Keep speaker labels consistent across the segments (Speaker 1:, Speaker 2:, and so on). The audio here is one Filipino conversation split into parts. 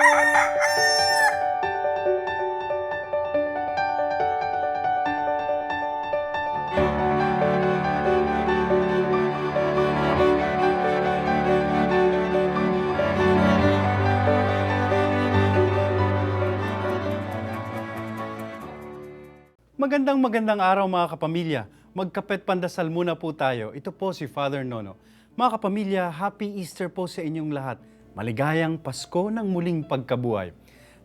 Speaker 1: Magandang magandang araw mga kapamilya. Magkapet pandasal muna po tayo. Ito po si Father Nono. Mga kapamilya, Happy Easter po sa inyong lahat. Maligayang Pasko ng muling pagkabuhay.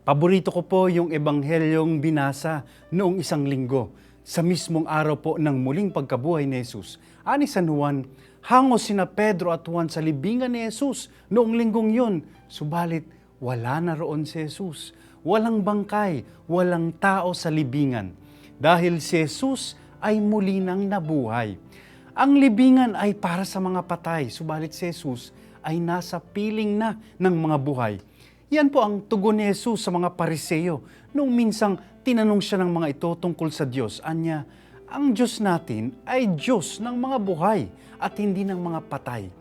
Speaker 1: Paborito ko po yung ebanghelyong binasa noong isang linggo sa mismong araw po ng muling pagkabuhay ni Jesus. Ani San Juan, hango sina Pedro at Juan sa libingan ni Jesus noong linggong yun. Subalit, wala na roon si Jesus. Walang bangkay, walang tao sa libingan dahil si Jesus ay muli nang nabuhay. Ang libingan ay para sa mga patay, subalit si Jesus ay nasa piling na ng mga buhay. Yan po ang tugon ni Jesus sa mga pariseo nung minsang tinanong siya ng mga ito tungkol sa Diyos. Anya, ang Diyos natin ay Diyos ng mga buhay at hindi ng mga patay.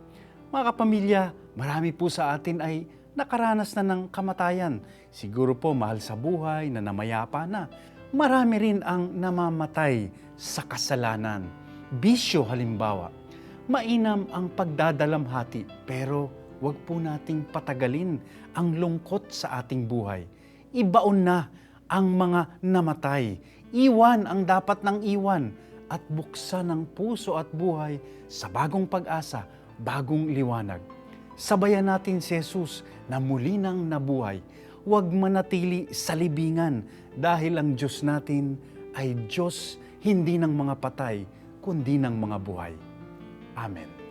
Speaker 1: Mga kapamilya, marami po sa atin ay nakaranas na ng kamatayan. Siguro po mahal sa buhay, na namayapa na. Marami rin ang namamatay sa kasalanan. Bisyo halimbawa. Mainam ang pagdadalamhati pero wag po nating patagalin ang lungkot sa ating buhay. Ibaon na ang mga namatay. Iwan ang dapat ng iwan at buksan ang puso at buhay sa bagong pag-asa, bagong liwanag. Sabayan natin si Jesus na muli nang nabuhay. Huwag manatili sa libingan dahil ang Diyos natin ay Diyos hindi ng mga patay, kundi ng mga buhay. Amén.